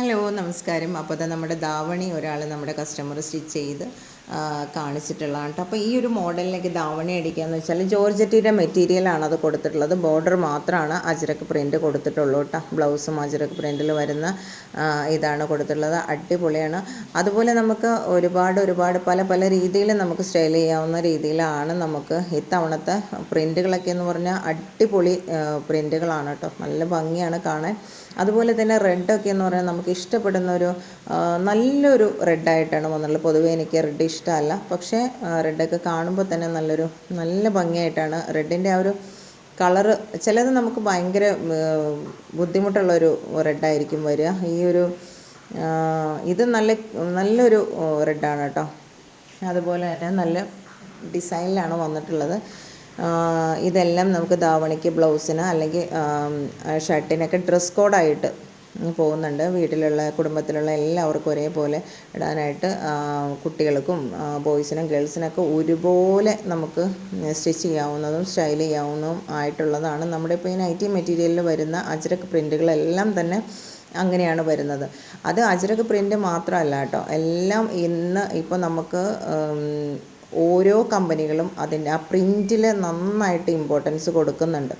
Hello നമസ്കാരം. അപ്പോൾ അത് നമ്മുടെ ധാവണി ഒരാൾ നമ്മുടെ കസ്റ്റമർ സ്റ്റിച്ച് ചെയ്ത് കാണിച്ചിട്ടുള്ളതാണ് കേട്ടോ അപ്പോൾ ഈ ഒരു മോഡലിലേക്ക് ധാവണി അടിക്കുകയെന്ന് വെച്ചാൽ ജോർജറ്റിയുടെ മെറ്റീരിയലാണ് അത് കൊടുത്തിട്ടുള്ളത്. ബോർഡർ മാത്രമാണ് അജ്രക്ക് പ്രിന്റ് കൊടുത്തിട്ടുള്ളൂ കേട്ടോ ബ്ലൗസും അജ്രക്ക് പ്രിന്റിൽ വരുന്ന ഇതാണ് കൊടുത്തിട്ടുള്ളത്. അടിപൊളിയാണ്. അതുപോലെ നമുക്ക് ഒരുപാട് ഒരുപാട് പല പല രീതിയിൽ നമുക്ക് സ്റ്റൈൽ ചെയ്യാവുന്ന രീതിയിലാണ് നമുക്ക് ഇത്തവണത്തെ പ്രിന്റുകളൊക്കെ എന്ന് പറഞ്ഞാൽ അടിപൊളി പ്രിന്റുകളാണ് കേട്ടോ നല്ല ഭംഗിയാണ് കാണാൻ. അതുപോലെ തന്നെ റെഡൊക്കെ എന്ന് പറഞ്ഞാൽ നമുക്ക് ഇഷ്ടപ്പെടുന്ന ഒരു നല്ലൊരു റെഡായിട്ടാണ് വന്നുള്ളത് പൊതുവേ എനിക്ക് റെഡ് ഇഷ്ടമല്ല. പക്ഷേ റെഡൊക്കെ കാണുമ്പോൾ തന്നെ നല്ലൊരു നല്ല ഭംഗിയായിട്ടാണ് റെഡിന്റെ ആ ഒരു കളറ് ചിലത് നമുക്ക് ഭയങ്കര ബുദ്ധിമുട്ടുള്ളൊരു റെഡായിരിക്കും വരിക. ഈ ഒരു ഇത് നല്ല നല്ലൊരു റെഡാണ് കേട്ടോ. അതുപോലെ തന്നെ നല്ല ഡിസൈനിലാണ് വന്നിട്ടുള്ളത്. ഇതെല്ലാം നമുക്ക് ധാവണിക്ക് ബ്ലൗസിന് അല്ലെങ്കിൽ ഷർട്ടിനൊക്കെ ഡ്രസ് കോഡായിട്ട് പോകുന്നുണ്ട്. വീട്ടിലുള്ള കുടുംബത്തിലുള്ള എല്ലാവർക്കും ഒരേപോലെ ഇടാനായിട്ട് കുട്ടികൾക്കും ബോയ്സിനും ഗേൾസിനൊക്കെ ഒരുപോലെ നമുക്ക് സ്റ്റിച്ച് ചെയ്യാവുന്നതും സ്റ്റൈൽ ചെയ്യാവുന്നതും ആയിട്ടുള്ളതാണ്. നമ്മുടെ ഇപ്പോൾ ഈ നൈറ്റി മെറ്റീരിയലിൽ വരുന്ന അജ്രക്ക് പ്രിന്റുകളെല്ലാം തന്നെ അങ്ങനെയാണ് വരുന്നത്. അത് അജ്രക്ക് പ്രിന്റ് മാത്രമല്ല കേട്ടോ. എല്ലാം ഇന്ന് ഇപ്പോൾ നമുക്ക് ഓരോ കമ്പനികളും അതിന്റെ ആ പ്രിന്റിൽ നന്നായിട്ട് ഇമ്പോർട്ടൻസ് കൊടുക്കുന്നുണ്ട്.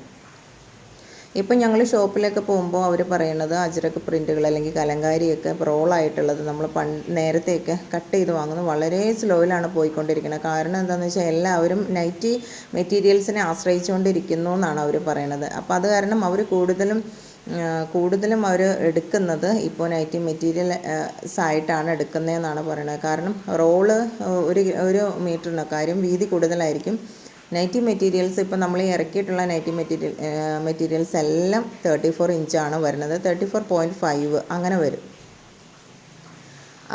ഇപ്പം ഞങ്ങൾ ഷോപ്പിലൊക്കെ പോകുമ്പോൾ അവർ പറയുന്നത് അജ്രക്ക് പ്രിന്റുകൾ അല്ലെങ്കിൽ കലങ്കാരിയൊക്കെ റോളായിട്ടുള്ളത് നമ്മൾ പൺ നേരത്തെയൊക്കെ കട്ട് ചെയ്ത് വാങ്ങുന്നത് വളരെ സ്ലോയിലാണ് പോയിക്കൊണ്ടിരിക്കുന്നത്. കാരണം എന്താണെന്ന് വെച്ചാൽ എല്ലാവരും നൈറ്റി മെറ്റീരിയൽസിനെ ആശ്രയിച്ചുകൊണ്ടിരിക്കുന്നു എന്നാണ് അവർ പറയണത് അപ്പോൾ അത് കാരണം അവർ കൂടുതലും കൂടുതലും അവർ എടുക്കുന്നത് ഇപ്പോൾ നൈറ്റി മെറ്റീരിയൽ ആയിട്ടാണ് എടുക്കുന്നതെന്നാണ് പറയുന്നത് കാരണം റോൾ ഒരു ഒരു മീറ്ററിന് കാര്യം വീതി കൂടുതലായിരിക്കും. നൈറ്റി മെറ്റീരിയൽസ് ഇപ്പോൾ നമ്മൾ ഇറക്കിയിട്ടുള്ള നൈറ്റി മെറ്റീരിയൽ മെറ്റീരിയൽസ് എല്ലാം തേർട്ടി ഫോർ ഇഞ്ചാണ് വരുന്നത്. തേർട്ടി ഫോർ പോയിന്റ് ഫൈവ് അങ്ങനെ വരും.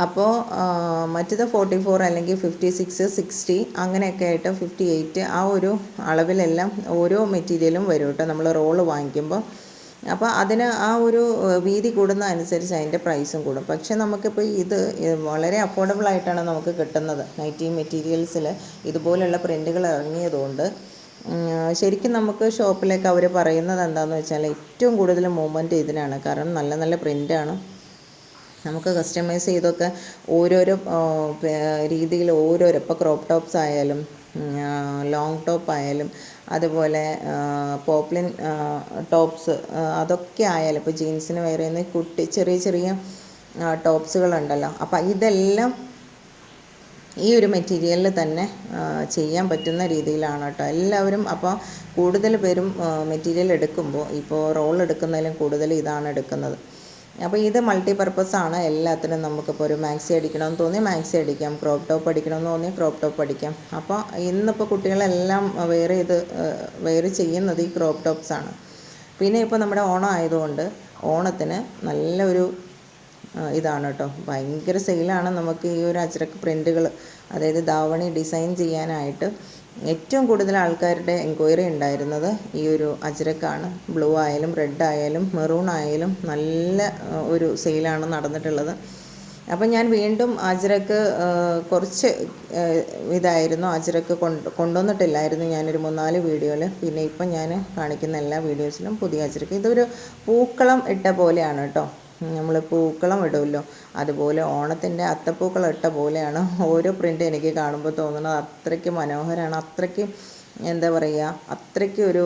അപ്പോൾ മറ്റത് ഫോർട്ടി ഫോർ അല്ലെങ്കിൽ ഫിഫ്റ്റി സിക്സ് സിക്സ്റ്റി അങ്ങനെയൊക്കെ ആയിട്ട് ഫിഫ്റ്റി എയ്റ്റ് ആ ഒരു അളവിലെല്ലാം ഓരോ മെറ്റീരിയലും വരും കേട്ടോ. നമ്മൾ റോൾ വാങ്ങിക്കുമ്പോൾ അപ്പോൾ അതിന് ആ ഒരു വീതി കൂടുന്ന അനുസരിച്ച് അതിന്റെ പ്രൈസും കൂടും. പക്ഷേ നമുക്കിപ്പോൾ ഇത് വളരെ അഫോർഡബിൾ ആയിട്ടാണ് നമുക്ക് കിട്ടുന്നത്. നൈറ്റി മെറ്റീരിയൽസിൽ ഇതുപോലുള്ള പ്രിന്റുകൾ ഇറങ്ങിയതുകൊണ്ട്. ശരിക്കും നമുക്ക് ഷോപ്പിലേക്ക് അവർ പറയുന്നത് എന്താണെന്ന് വെച്ചാൽ ഏറ്റവും കൂടുതൽ മൂവ്മെന്റ് ഇതിനാണ്. കാരണം നല്ല നല്ല പ്രിന്റാണ് നമുക്ക് കസ്റ്റമൈസ് ചെയ്തൊക്കെ ഓരോരോ രീതിയിൽ ഓരോരോ. ഇപ്പോൾ ക്രോപ്പ് ടോപ്സ് ആയാലും ലോങ് ടോപ്പ് ആയാലും അതുപോലെ പോപ്ലിൻ ടോപ്സ് അതൊക്കെ ആയാലും ഇപ്പോൾ ജീൻസിന് വേറെ കുട്ടി ചെറിയ ചെറിയ ടോപ്സുകളുണ്ടല്ലോ. അപ്പം ഇതെല്ലാം ഈ ഒരു മെറ്റീരിയലിൽ തന്നെ ചെയ്യാൻ പറ്റുന്ന രീതിയിലാണ് കേട്ടോ. എല്ലാവരും അപ്പോൾ കൂടുതൽ പേരും മെറ്റീരിയൽ എടുക്കുമ്പോൾ ഇപ്പോൾ റോൾ എടുക്കുന്നതിലും കൂടുതൽ ഇതാണ് എടുക്കുന്നത്. അപ്പോൾ ഇത് മൾട്ടി പർപ്പസ് ആണ്. എല്ലാത്തിനും നമുക്കിപ്പോൾ ഒരു മാക്സി അടിക്കണമെന്ന് തോന്നി മാക്സി അടിക്കാം. ക്രോപ്പ് ടോപ്പ് അടിക്കണമെന്ന് തോന്നി ക്രോപ്പ് ടോപ്പ് അടിക്കാം. അപ്പോൾ ഇന്നിപ്പോൾ കുട്ടികളെല്ലാം വെയർ ചെയ്ത് വെയർ ചെയ്യുന്നത് ഈ ക്രോപ്പ് ടോപ്സ് ആണ്. പിന്നെ ഇപ്പോൾ നമ്മുടെ ഓണം ആയതുകൊണ്ട് ഓണത്തിന് നല്ലൊരു ഇതാണ് കേട്ടോ ഭയങ്കര സെയിലാണ് നമുക്ക് ഈ ഒരു അജ്രക്ക് പ്രിന്റുകൾ അതായത് ധാവണി ഡിസൈൻ ചെയ്യാനായിട്ട് ഏറ്റവും കൂടുതൽ ആൾക്കാരുടെ എൻക്വയറി ഉണ്ടായിരുന്നത് ഈ ഒരു അജ്രക്കാണ്. ബ്ലൂ ആയാലും റെഡ് ആയാലും മെറൂൺ ആയാലും നല്ല ഒരു സെയിലാണ് നടന്നിട്ടുള്ളത്. അപ്പം ഞാൻ വീണ്ടും അജ്രക്ക് കുറച്ച് ഇതായിരുന്നു. അജ്രക്ക് കൊണ്ട് കൊണ്ടുവന്നിട്ടില്ലായിരുന്നു ഞാനൊരു മൂന്നാൽ വീഡിയോയിൽ പിന്നെ ഇപ്പം ഞാൻ കാണിക്കുന്ന എല്ലാ വീഡിയോസിലും പുതിയ അജ്രക്ക്. ഇതൊരു പൂക്കളം ഇട്ട പോലെയാണ് കേട്ടോ. നമ്മൾ പൂക്കളം ഇടുമല്ലോ അതുപോലെ ഓണത്തിന്റെ അത്തപ്പൂക്കളം ഇട്ട പോലെയാണ് ഓരോ പ്രിന്റ് എനിക്ക് കാണുമ്പോൾ തോന്നുന്നത്. അത്രയ്ക്ക് മനോഹരമാണ് അത്രയ്ക്ക് എന്താ പറയുക അത്രയ്ക്ക് ഒരു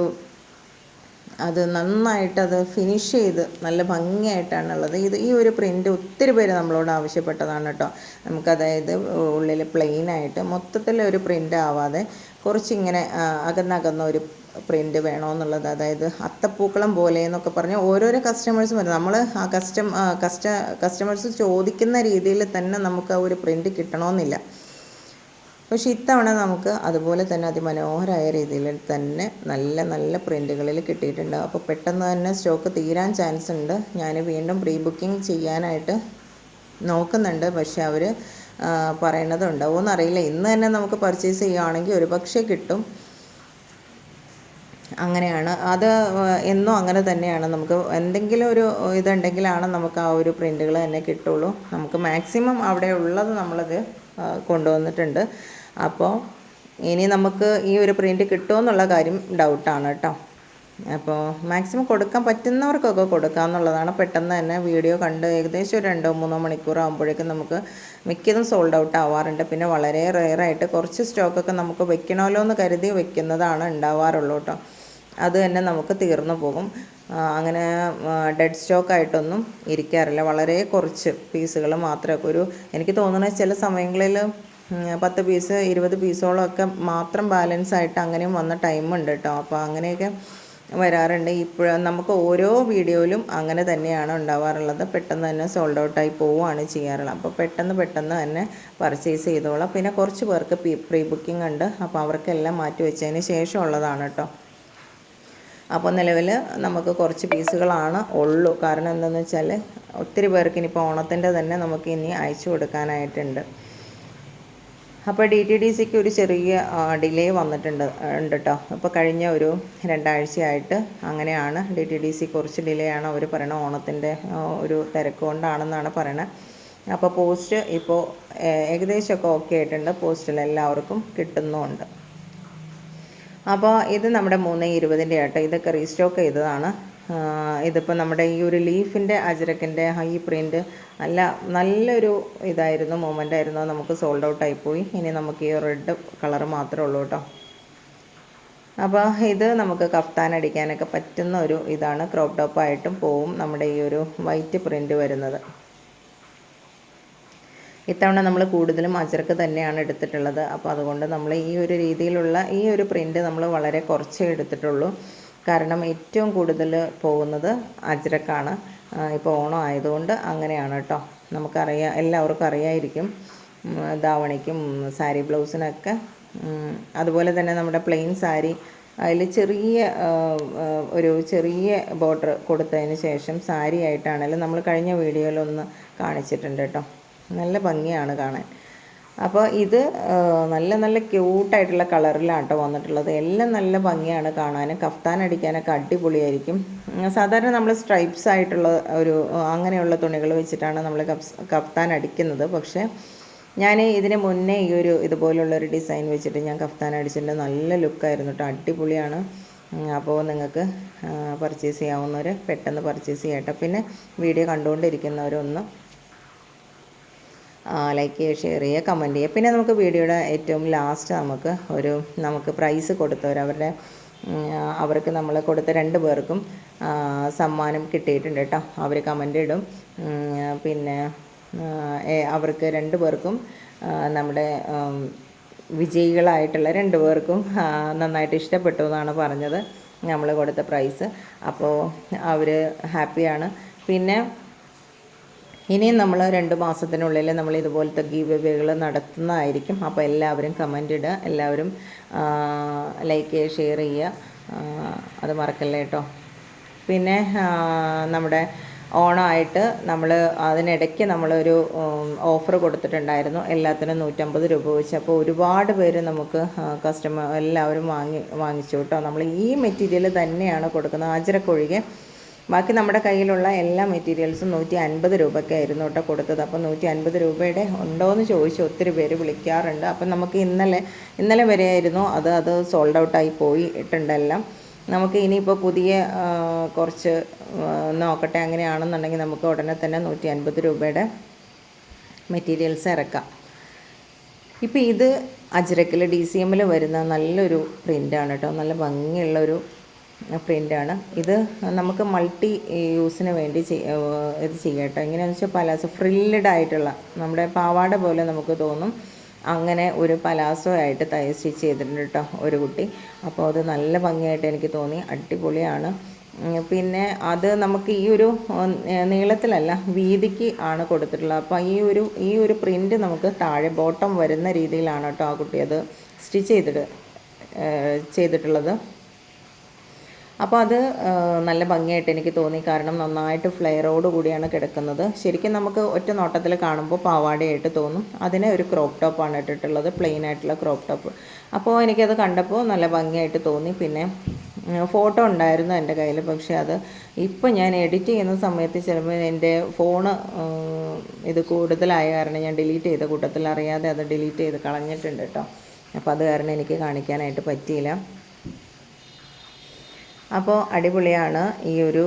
അത് നന്നായിട്ട് അത് ഫിനിഷ് ചെയ്ത് നല്ല ഭംഗിയായിട്ടാണുള്ളത് ഇത് ഈ ഒരു പ്രിന്റ് ഒത്തിരി പേര് നമ്മളോട് ആവശ്യപ്പെട്ടതാണ് കേട്ടോ. നമുക്ക് അതായത് ഉള്ളിൽ പ്ലെയിനായിട്ട് മൊത്തത്തിൽ ഒരു പ്രിന്റ് ആവാതെ കുറച്ചിങ്ങനെ അകന്നകന്ന ഒരു പ്രിന്റ് വേണമെന്നുള്ളത് അതായത് അത്തപ്പൂക്കളം പോലെ എന്നൊക്കെ പറഞ്ഞ് ഓരോരോ കസ്റ്റമേഴ്സും വരും. നമ്മൾ ആ കസ്റ്റം കസ്റ്റ കസ്റ്റമേഴ്സ് ചോദിക്കുന്ന രീതിയിൽ തന്നെ നമുക്ക് ആ ഒരു പ്രിന്റ് കിട്ടണമെന്നില്ല പക്ഷേ ഇത്തവണ നമുക്ക് അതുപോലെ തന്നെ അതിമനോഹരമായ രീതിയിൽ തന്നെ നല്ല നല്ല പ്രിന്റുകളിൽ കിട്ടിയിട്ടുണ്ട്. അപ്പോൾ പെട്ടെന്ന് തന്നെ സ്റ്റോക്ക് തീരാൻ ചാൻസ് ഉണ്ട്. ഞാൻ വീണ്ടും പ്രീ ബുക്കിംഗ് ചെയ്യാനായിട്ട് നോക്കുന്നുണ്ട്. പക്ഷേ അവർ പറയണത് ഉണ്ടാവുമെന്ന് അറിയില്ല ഇന്ന് തന്നെ നമുക്ക് പർച്ചേസ് ചെയ്യുകയാണെങ്കിൽ ഒരു പക്ഷേ കിട്ടും. അങ്ങനെയാണ്. അത് എന്നും അങ്ങനെ തന്നെയാണ്. നമുക്ക് എന്തെങ്കിലും ഒരു ഇതുണ്ടെങ്കിലാണ് നമുക്ക് ആ ഒരു പ്രിന്റുകൾ തന്നെ കിട്ടുള്ളൂ. നമുക്ക് മാക്സിമം അവിടെ ഉള്ളത് നമ്മളത് കൊണ്ടുവന്നിട്ടുണ്ട്. അപ്പോൾ ഇനി നമുക്ക് ഈ ഒരു പ്രിന്റ് കിട്ടുമെന്നുള്ള കാര്യം ഡൗട്ടാണ് കേട്ടോ. അപ്പോൾ മാക്സിമം കൊടുക്കാൻ പറ്റുന്നവർക്കൊക്കെ കൊടുക്കുക എന്നുള്ളതാണ്. പെട്ടെന്ന് തന്നെ വീഡിയോ കണ്ട് ഏകദേശം ഒരു രണ്ടോ മൂന്നോ മണിക്കൂർ ആകുമ്പോഴേക്കും നമുക്ക് മിക്കതും സോൾഡ് ഔട്ട് ആവാറുണ്ട്. പിന്നെ വളരെ റെയറായിട്ട് കുറച്ച് സ്റ്റോക്കൊക്കെ നമുക്ക് വെക്കണമല്ലോ എന്ന് കരുതി വെക്കുന്നതാണ് ഉണ്ടാവാറുള്ളൂ കേട്ടോ. അത് തന്നെ നമുക്ക് തീർന്നു പോകും. അങ്ങനെ ഡെഡ് സ്റ്റോക്ക് ആയിട്ടൊന്നും ഇരിക്കാറില്ല. വളരെ കുറച്ച് പീസുകൾ മാത്രമേ ഒരു എനിക്ക് തോന്നുന്നത് ചില സമയങ്ങളിൽ പത്ത് പീസ് ഇരുപത് പീസോളമൊക്കെ മാത്രം ബാലൻസ് ആയിട്ട് അങ്ങനെയും വന്ന ടൈമുണ്ട് കേട്ടോ അപ്പോൾ അങ്ങനെയൊക്കെ വരാറുണ്ട്. ഇപ്പോൾ നമുക്ക് ഓരോ വീഡിയോയിലും അങ്ങനെ തന്നെയാണ് ഉണ്ടാവാറുള്ളത്. പെട്ടെന്ന് തന്നെ സോൾഡ് ഔട്ടായി പോവുകയാണ് ചെയ്യാറുള്ളത്. അപ്പോൾ പെട്ടെന്ന് പെട്ടെന്ന് തന്നെ പർച്ചേസ് ചെയ്തോളാം. പിന്നെ കുറച്ച് പേർക്ക് പ്രീ ബുക്കിംഗ് ഉണ്ട്. അപ്പോൾ അവർക്കെല്ലാം മാറ്റി വെച്ചതിന് ശേഷമുള്ളതാണ് കേട്ടോ അപ്പോൾ നിലവിൽ നമുക്ക് കുറച്ച് പീസുകളാണ് ഉള്ളൂ. കാരണം എന്താണെന്ന് വെച്ചാൽ ഒത്തിരി പേർക്ക് ഇനിയിപ്പോൾ ഓണത്തിന്റെ തന്നെ നമുക്ക് ഇനി അയച്ചു കൊടുക്കാനായിട്ടുണ്ട്. അപ്പോൾ ഡി ടി ഡി സിക്ക് ഒരു ചെറിയ ഡിലേ വന്നിട്ടുണ്ട് ഉണ്ട് കേട്ടോ ഇപ്പോൾ കഴിഞ്ഞ ഒരു രണ്ടാഴ്ചയായിട്ട് അങ്ങനെയാണ് ഡി ടി ഡി സി കുറച്ച് ഡിലേ ആണ് അവർ പറയണത്. ഓണത്തിന്റെ ഒരു തിരക്ക് കൊണ്ടാണെന്നാണ് പറയണത്. അപ്പോൾ പോസ്റ്റ് ഇപ്പോൾ ഏകദേശമൊക്കെ ഓക്കെ ആയിട്ടുണ്ട്. പോസ്റ്റിൽ എല്ലാവർക്കും കിട്ടുന്നുമുണ്ട്. അപ്പോൾ ഇത് നമ്മുടെ മൂന്ന് ഇരുപതിന്റെ ആട്ടോ. ഇതൊക്കെ റീസ്റ്റോക്ക് ചെയ്തതാണ്. ഇതിപ്പോൾ നമ്മുടെ ഈ ഒരു ലീഫിന്റെ അജരക്കിന്റെ ഹൈ പ്രിന്റ് അല്ല നല്ലൊരു ഇതായിരുന്നു മൂമെന്റ് ആയിരുന്നു. നമുക്ക് സോൾഡ് ഔട്ട് പോയി. ഇനി നമുക്ക് ഈ റെഡ് കളർ മാത്രമേ ഉള്ളൂ കേട്ടോ. അപ്പോൾ ഇത് നമുക്ക് കഫ്താൻ അടിക്കാനൊക്കെ പറ്റുന്ന ഒരു ഇതാണ്. ക്രോപ്പ് ടോപ്പായിട്ടും പോവും നമ്മുടെ ഈ ഒരു വൈറ്റ് പ്രിന്റ് വരുന്നത്. ഇത്തവണ നമ്മൾ കൂടുതലും അജർക്ക് തന്നെയാണ് എടുത്തിട്ടുള്ളത്. അപ്പോൾ അതുകൊണ്ട് നമ്മൾ ഈ ഒരു രീതിയിലുള്ള ഈ ഒരു പ്രിന്റ് നമ്മൾ വളരെ കുറച്ചേ എടുത്തിട്ടുള്ളൂ. കാരണം ഏറ്റവും കൂടുതൽ പോകുന്നത് അജ്രക്കാണ് ഇപ്പോൾ ഓണം ആയതുകൊണ്ട് അങ്ങനെയാണ് കേട്ടോ. നമുക്കറിയാം എല്ലാവർക്കും അറിയായിരിക്കും. ദാവണിക്കും സാരി ബ്ലൗസിനൊക്കെ. അതുപോലെ തന്നെ നമ്മുടെ പ്ലെയിൻ സാരി അതിൽ ചെറിയ ഒരു ചെറിയ ബോർഡർ കൊടുത്തതിന് ശേഷം സാരി ആയിട്ടാണെങ്കിലും നമ്മൾ കഴിഞ്ഞ വീഡിയോയിലൊന്ന് കാണിച്ചിട്ടുണ്ട് കേട്ടോ. നല്ല ഭംഗിയാണ് കാണാൻ. അപ്പോൾ ഇത് നല്ല നല്ല ക്യൂട്ടായിട്ടുള്ള കളറിലാണ് കേട്ടോ വന്നിട്ടുള്ളത്. എല്ലാം നല്ല ഭംഗിയാണ് കാണാൻ കഫ്താൻ അടിക്കാനൊക്കെ അടിപൊളിയായിരിക്കും. സാധാരണ നമ്മൾ സ്ട്രൈപ്സ് ആയിട്ടുള്ള ഒരു അങ്ങനെയുള്ള തുണികൾ വെച്ചിട്ടാണ് നമ്മൾ കഫ് കഫ്താൻ അടിക്കുന്നത്. പക്ഷേ ഞാൻ ഇതിന് മുന്നേ ഈ ഒരു ഇതുപോലുള്ള ഒരു ഡിസൈൻ വെച്ചിട്ട് ഞാൻ കഫ്താൻ അടിച്ചിട്ടുണ്ട് നല്ല ലുക്കായിരുന്നു കേട്ടോ അടിപൊളിയാണ്. അപ്പോൾ നിങ്ങൾക്ക് പർച്ചേസ് ചെയ്യാവുന്നവർ പെട്ടെന്ന് പർച്ചേസ് ചെയ്യട്ടെ. പിന്നെ വീഡിയോ കണ്ടുകൊണ്ടിരിക്കുന്നവരൊന്ന് ലൈക്ക് ചെയ്യുക ഷെയർ ചെയ്യുക കമന്റ് ചെയ്യുക. പിന്നെ നമുക്ക് വീഡിയോയുടെ ഏറ്റവും ലാസ്റ്റ് നമുക്ക് ഒരു നമുക്ക് പ്രൈസ് കൊടുത്തവർ അവരുടെ അവർക്ക് നമ്മൾ കൊടുത്ത രണ്ട് പേർക്കും സമ്മാനം കിട്ടിയിട്ടുണ്ട് കേട്ടോ. അവർ കമന്റ് ഇടും. പിന്നെ അവർക്ക് രണ്ട് പേർക്കും നമ്മുടെ വിജയികളായിട്ടുള്ള രണ്ട് പേർക്കും നന്നായിട്ട് ഇഷ്ടപ്പെട്ടു എന്നാണ് പറഞ്ഞത്. നമ്മൾ കൊടുത്ത പ്രൈസ് അപ്പോൾ അവർ ഹാപ്പിയാണ് പിന്നെ ഇനിയും നമ്മൾ രണ്ട് മാസത്തിനുള്ളിൽ നമ്മൾ ഇതുപോലത്തെ ഗീവ് നടത്തുന്നതായിരിക്കും. അപ്പോൾ എല്ലാവരും കമന്റ് ഇടുക. എല്ലാവരും ലൈക്ക് ചെയ്യുക ഷെയർ ചെയ്യുക. അത് മറക്കല്ലേ കേട്ടോ? പിന്നെ നമ്മുടെ ഓണമായിട്ട് നമ്മൾ അതിനിടയ്ക്ക് നമ്മളൊരു ഓഫർ കൊടുത്തിട്ടുണ്ടായിരുന്നു. എല്ലാത്തിനും നൂറ്റമ്പത് രൂപ വെച്ച്. അപ്പോൾ ഒരുപാട് പേര് നമുക്ക് കസ്റ്റമർ എല്ലാവരും വാങ്ങി വാങ്ങിച്ചു കേട്ടോ. നമ്മൾ ഈ മെറ്റീരിയൽ തന്നെയാണ് കൊടുക്കുന്നത്. ആചരക്കൊഴികെ ബാക്കി നമ്മുടെ കയ്യിലുള്ള എല്ലാ മെറ്റീരിയൽസും നൂറ്റി അൻപത് രൂപയ്ക്കായിരുന്നു കേട്ടോ കൊടുത്തത്. അപ്പോൾ നൂറ്റി അൻപത് രൂപയുടെ ഉണ്ടോ എന്ന് ചോദിച്ച് ഒത്തിരി പേര് വിളിക്കാറുണ്ട്. അപ്പം നമുക്ക് ഇന്നലെ ഇന്നലെ വരെയായിരുന്നു അത് അത് സോൾഡ് ഔട്ടായി പോയി ഇട്ടുണ്ടെല്ലാം. നമുക്ക് ഇനിയിപ്പോൾ പുതിയ കുറച്ച് നോക്കട്ടെ അങ്ങനെയാണെന്നുണ്ടെങ്കിൽ നമുക്ക് ഉടനെ തന്നെ നൂറ്റി അൻപത് രൂപയുടെ മെറ്റീരിയൽസ് ഇറക്കാം. ഇപ്പോൾ ഇത് അജ്രക്കിൽ ഡി സി എമ്മിൽ വരുന്ന നല്ലൊരു പ്രിന്റാണ് കേട്ടോ. നല്ല ഭംഗിയുള്ളൊരു പ്രിന്റാണ് ഇത് നമുക്ക് മൾട്ടി യൂസിന് വേണ്ടി ഇത് ചെയ്യട്ടോ എങ്ങനെയാണെന്ന് വെച്ചാൽ പലാസോ ഫ്രില്ലഡ് ആയിട്ടുള്ള നമ്മുടെ പാവാട പോലെ നമുക്ക് തോന്നും. അങ്ങനെ ഒരു പലാസോ ആയിട്ട് തയ്യ സ്റ്റിച്ച് ചെയ്തിട്ടുണ്ട് കേട്ടോ ഒരു കുട്ടി. അപ്പോൾ അത് നല്ല ഭംഗിയായിട്ട് എനിക്ക് തോന്നി. അടിപൊളിയാണ്. പിന്നെ അത് നമുക്ക് ഈ ഒരു നീളത്തിലല്ല വീതിക്ക് ആണ് കൊടുത്തിട്ടുള്ളത്. അപ്പോൾ ഈ ഒരു ഈ ഒരു പ്രിന്റ് നമുക്ക് താഴെ ബോട്ടം വരുന്ന രീതിയിലാണ് കേട്ടോ ആ കുട്ടി അത് സ്റ്റിച്ച് ചെയ്തിട്ട് ചെയ്തിട്ടുള്ളത്. അപ്പോൾ അത് നല്ല ഭംഗിയായിട്ട് എനിക്ക് തോന്നി. കാരണം നന്നായിട്ട് ഫ്ലെയറോട് കൂടിയാണ് കിടക്കുന്നത്. ശരിക്കും നമുക്ക് ഒറ്റ നോട്ടത്തിൽ കാണുമ്പോൾ പാവാടയായിട്ട് തോന്നും. അതിനെ ഒരു ക്രോപ്പ് ടോപ്പാണ് ഇട്ടിട്ടുള്ളത് പ്ലെയിൻ ആയിട്ടുള്ള ക്രോപ്പ് ടോപ്പ് അപ്പോൾ എനിക്കത് കണ്ടപ്പോൾ നല്ല ഭംഗിയായിട്ട് തോന്നി. പിന്നെ ഫോട്ടോ ഉണ്ടായിരുന്നു എന്റെ കയ്യിൽ. പക്ഷേ അത് ഇപ്പോൾ ഞാൻ എഡിറ്റ് ചെയ്യുന്ന സമയത്ത് ചിലപ്പോൾ എന്റെ ഫോണ് ഇത് കൂടുതലായ കാരണം ഞാൻ ഡിലീറ്റ് ചെയ്ത കൂട്ടത്തിൽ അറിയാതെ അത് ഡിലീറ്റ് ചെയ്ത് കളഞ്ഞിട്ടുണ്ട് കേട്ടോ. അപ്പോൾ അത് കാരണം എനിക്ക് കാണിക്കാനായിട്ട് പറ്റിയില്ല. അപ്പോൾ അടിപൊളിയാണ് ഈ ഒരു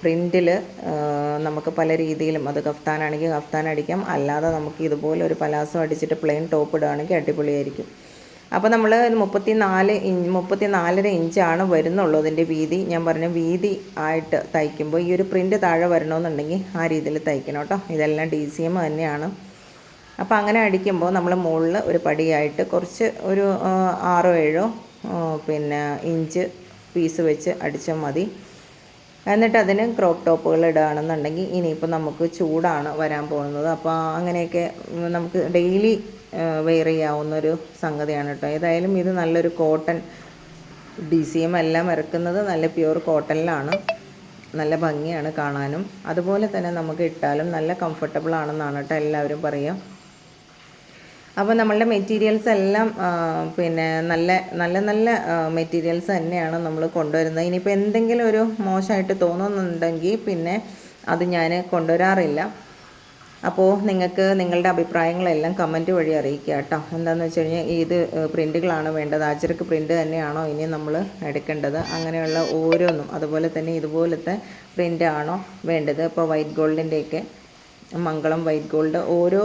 പ്രിന്റിൽ നമുക്ക് പല രീതിയിലും അത് കഫ്താനാണെങ്കിൽ കഫ്താൻ അടിക്കാം അല്ലാതെ നമുക്ക് ഇതുപോലെ ഒരു പലാസോ അടിച്ചിട്ട് പ്ലെയിൻ ടോപ്പ് ഇടുകയാണെങ്കിൽ അടിപൊളിയായിരിക്കും. അപ്പോൾ നമ്മൾ മുപ്പത്തി നാല് ഇഞ്ച് മുപ്പത്തി നാലര ഇഞ്ചാണ് വരുന്നുള്ളൂ അതിന്റെ വീതി. ഞാൻ പറഞ്ഞ വീതി ആയിട്ട് തയ്ക്കുമ്പോൾ ഈ ഒരു പ്രിന്റ് താഴെ വരണമെന്നുണ്ടെങ്കിൽ ആ രീതിയിൽ തയ്ക്കണം കേട്ടോ. ഇതെല്ലാം ഡി സി എം തന്നെയാണ്. അപ്പോൾ അങ്ങനെ അടിക്കുമ്പോൾ നമ്മൾ മുകളിൽ ഒരു പടിയായിട്ട് കുറച്ച് ഒരു ആറോ ഏഴോ പിന്നെ ഇഞ്ച് പീസ് വെച്ച് അടിച്ചാൽ മതി. എന്നിട്ട് അതിന് ക്രോപ്പ് ടോപ്പുകൾ ഇടുകയാണെന്നുണ്ടെങ്കിൽ ഇനിയിപ്പോൾ നമുക്ക് ചൂടാണ് വരാൻ പോകുന്നത്. അപ്പോൾ അങ്ങനെയൊക്കെ നമുക്ക് ഡെയിലി വെയർ ചെയ്യാവുന്നൊരു സംഗതിയാണ് കേട്ടോ. ഏതായാലും ഇത് നല്ലൊരു കോട്ടൺ ഡി സി എം എല്ലാം ഇറക്കുന്നത് നല്ല പ്യുവർ കോട്ടണിലാണ് നല്ല ഭംഗിയാണ് കാണാനും. അതുപോലെ തന്നെ നമുക്ക് ഇട്ടാലും നല്ല കംഫർട്ടബിൾ ആണെന്നാണ് കേട്ടോ എല്ലാവരും പറയുക. അപ്പോൾ നമ്മളുടെ മെറ്റീരിയൽസ് എല്ലാം പിന്നെ നല്ല നല്ല നല്ല മെറ്റീരിയൽസ് തന്നെയാണ് നമ്മൾ കൊണ്ടുവരുന്നത്. ഇനിയിപ്പോൾ എന്തെങ്കിലും ഒരു മോശമായിട്ട് തോന്നുന്നുണ്ടെങ്കിൽ പിന്നെ അത് ഞാൻ കൊണ്ടുവരാറില്ല. അപ്പോൾ നിങ്ങൾക്ക് നിങ്ങളുടെ അഭിപ്രായങ്ങളെല്ലാം കമന്റ് വഴി അറിയിക്കുക കേട്ടോ. എന്താണെന്ന് വെച്ച് കഴിഞ്ഞാൽ ഏത് പ്രിന്റുകളാണ് വേണ്ടത്? അജരക്ക് പ്രിന്റ് തന്നെയാണോ ഇനി നമ്മൾ എടുക്കേണ്ടത്? അങ്ങനെയുള്ള ഓരോന്നും. അതുപോലെ തന്നെ ഇതുപോലത്തെ പ്രിന്റ് ആണോ വേണ്ടത് ഇപ്പോൾ വൈറ്റ് ഗോൾഡിന്റെയൊക്കെ മംഗളം വൈറ്റ് ഗോൾഡ് ഓരോ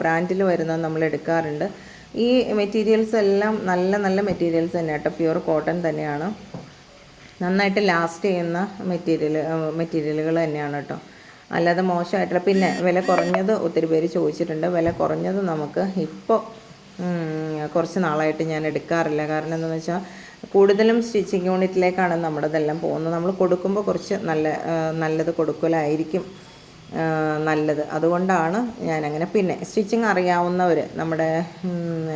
ബ്രാൻഡിൽ വരുന്നത് നമ്മൾ എടുക്കാറുണ്ട്. ഈ മെറ്റീരിയൽസ് എല്ലാം നല്ല നല്ല മെറ്റീരിയൽസ് തന്നെയാണ് കേട്ടോ. പ്യുവർ കോട്ടൺ തന്നെയാണ്. നന്നായിട്ട് ലാസ്റ്റ് ചെയ്യുന്ന മെറ്റീരിയൽ മെറ്റീരിയലുകൾ തന്നെയാണ് കേട്ടോ. അല്ലാതെ മോശമായിട്ടുള്ള പിന്നെ വില കുറഞ്ഞത് ഒത്തിരി പേര് ചോദിച്ചിട്ടുണ്ട്. വില കുറഞ്ഞത് നമുക്ക് ഇപ്പോൾ കുറച്ച് നാളായിട്ട് ഞാൻ എടുക്കാറില്ല. കാരണം എന്താണെന്ന് വെച്ചാൽ കൂടുതലും സ്റ്റിച്ചിങ് യൂണിറ്റിലേക്കാണ് നമ്മുടെതെല്ലാം പോകുന്നത്. നമ്മൾ കൊടുക്കുമ്പോൾ കുറച്ച് നല്ല നല്ലത് കൊടുക്കലായിരിക്കും. നല്ലത്. അതുകൊണ്ടാണ് ഞാനങ്ങനെ പിന്നെ സ്റ്റിച്ചിങ് അറിയാവുന്നവർ നമ്മുടെ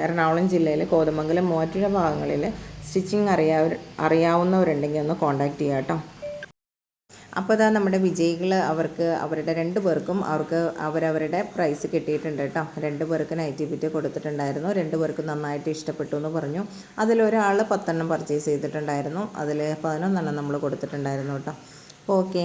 എറണാകുളം ജില്ലയിൽ കോതമംഗലം മൂവാറ്റുപുഴ ഭാഗങ്ങളിൽ സ്റ്റിച്ചിങ് അറിയാവ അറിയാവുന്നവരുണ്ടെങ്കിൽ ഒന്ന് കോൺടാക്റ്റ് ചെയ്യാം കേട്ടോ. അപ്പോൾ ഇതാ നമ്മുടെ വിജയികൾ അവർക്ക് അവരുടെ രണ്ട് പേർക്കും അവർക്ക് അവരവരുടെ പ്രൈസ് കിട്ടിയിട്ടുണ്ട് കേട്ടോ. രണ്ട് പേർക്ക് നൈറ്റി ബിറ്റ് കൊടുത്തിട്ടുണ്ടായിരുന്നു. രണ്ട് പേർക്ക് നന്നായിട്ട് ഇഷ്ടപ്പെട്ടു എന്ന് പറഞ്ഞു. അതിലൊരാൾ പത്തെണ്ണം പർച്ചേസ് ചെയ്തിട്ടുണ്ടായിരുന്നു. അതിൽ പതിനൊന്നെണ്ണം നമ്മൾ കൊടുത്തിട്ടുണ്ടായിരുന്നു കേട്ടോ. ഓക്കെ.